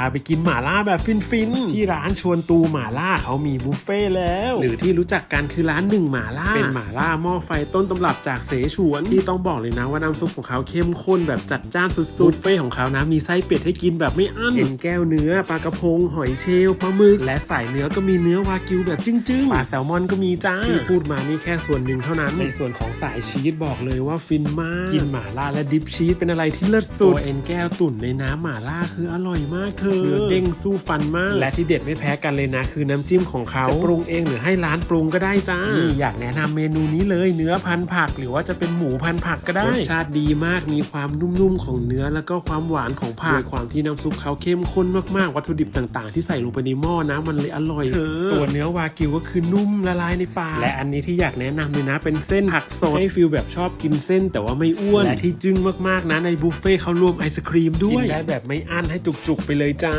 พาไปกินหม่าล่าแบบฟินๆ ที่ร้านชวนตูหม่าล่าเขามีบุฟเฟ่ต์แล้ว หรือที่รู้จักกันคือร้านหนึ่งหม่าล่า เป็นหม่าล่าหม้อไฟต้นตำรับจากเสฉวน ที่ต้องบอกเลยนะว่าน้ำซุปของเขาเข้มข้นแบบจัดจ้านสุดๆ บุฟเฟ่ต์ของเขานะมีไส้เป็ดให้กินแบบไม่อั้นเอ็นแก้วเนื้อปลากระพง หอยเชลล์ปลาหมึก และสายเนื้อก็มีเนื้อวากิวแบบจึ้งๆปลาแซลมอนก็มีจ้าที่พูดมานี่แค่ส่วนหนึ่งเท่านั้น ในส่วนของสายชีสบอกเลยว่าฟินมาก กินหม่าล่าและดิปชีสเป็นอะไรที่เลิศสุดตัวเอ็นแก้วตุ๋นในน้ำหม่าล่าคืออร่อยมากเธอเนื้อเด้งสู้ฟันมาก และที่เด็ดไม่แพ้กันเลยนะ คือน้ำจิ้มของเขาจะปรุงเองหรือให้ร้านปรุงก็ได้จ้านี่อยากแนะนำเมนูนี้เลยเนื้อพันผัก หรือว่าจะเป็นหมูพันผักก็ได้รสชาติดีมากมีความนุ่มๆของเนื้อแล้วก็ความหวานของผักด้วยความที่น้ำซุปเขาเข้มข้นมากๆวัตถุดิบต่างๆ ที่ใส่ลงไปในหม้อนะมันเลยอร่อยเธอตัวเนื้อวากิวก็คือนุ่มละลายในปากและอันนี้ที่อยากแนะนำเลยนะ เป็นเส้นผักสดให้ฟิลแบบชอบกินเส้นแต่ว่าไม่อ้วนและที่จึ้งมากๆนะในบุฟเฟ่ต์เขารวมไอศครีมด้วยกินได้แบบไม่อั้นให้จุกๆไปเลย